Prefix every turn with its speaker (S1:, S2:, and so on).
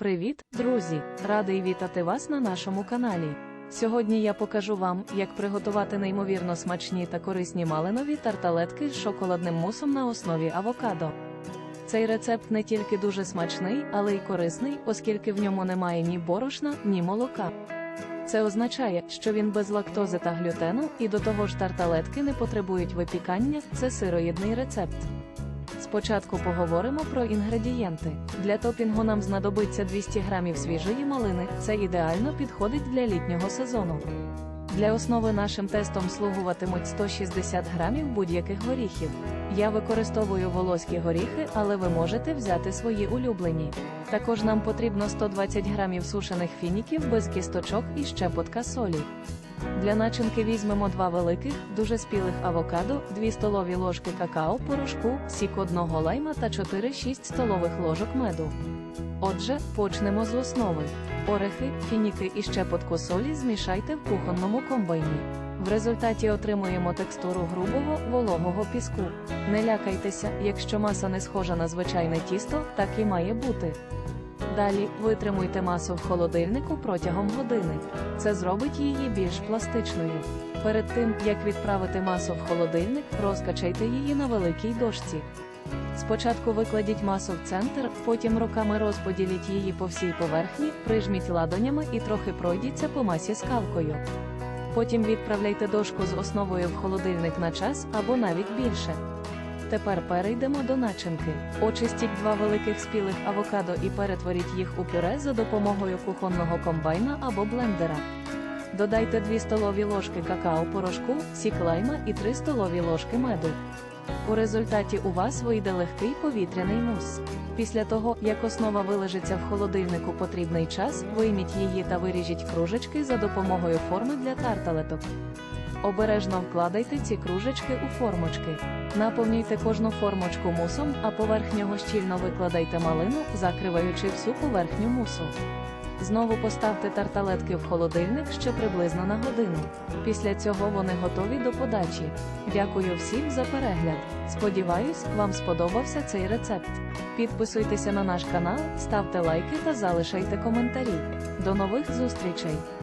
S1: Привіт, друзі! Радий вітати вас на нашому каналі. Сьогодні я покажу вам, як приготувати неймовірно смачні та корисні малинові тарталетки з шоколадним мусом на основі авокадо. Цей рецепт не тільки дуже смачний, але й корисний, оскільки в ньому немає ні борошна, ні молока. Це означає, що він без лактози та глютену, і до того ж тарталетки не потребують випікання, це сироїдний рецепт. Спочатку поговоримо про інгредієнти. Для топінгу нам знадобиться 200 грамів свіжої малини, це ідеально підходить для літнього сезону. Для основи нашим тестом слугуватимуть 160 грамів будь-яких горіхів. Я використовую волоські горіхи, але ви можете взяти свої улюблені. Також нам потрібно 120 грамів сушених фініків без кісточок і щепотка солі. Для начинки візьмемо два великих, дуже спілих авокадо, 2 столові ложки какао порошку, сік одного лайма та 4-6 столових ложок меду. Отже, почнемо з основи. Орехи, фініки і щепотку солі змішайте в кухонному комбайні. В результаті отримуємо текстуру грубого, вологого піску. Не лякайтеся, якщо маса не схожа на звичайне тісто, так і має бути. Далі витримуйте масу в холодильнику протягом години. Це зробить її більш пластичною. Перед тим, як відправити масу в холодильник, розкачайте її на великій дошці. Спочатку викладіть масу в центр, потім руками розподіліть її по всій поверхні, прижміть ладонями і трохи пройдіться по масі скалкою. Потім відправляйте дошку з основою в холодильник на час або навіть більше. Тепер перейдемо до начинки. Очистіть два великих спілих авокадо і перетворіть їх у пюре за допомогою кухонного комбайна або блендера. Додайте 2 столові ложки какао-порошку, сік лайма і 3 столові ложки меду. У результаті у вас вийде легкий повітряний мус. Після того, як основа вилежиться в холодильнику потрібний час, вийміть її та виріжіть кружечки за допомогою форми для тарталеток. Обережно вкладайте ці кружечки у формочки. Наповнюйте кожну формочку мусом, а поверх нього щільно викладайте малину, закриваючи всю поверхню мусу. Знову поставте тарталетки в холодильник ще приблизно на годину. Після цього вони готові до подачі. Дякую всім за перегляд. Сподіваюсь, вам сподобався цей рецепт. Підписуйтеся на наш канал, ставте лайки та залишайте коментарі. До нових зустрічей!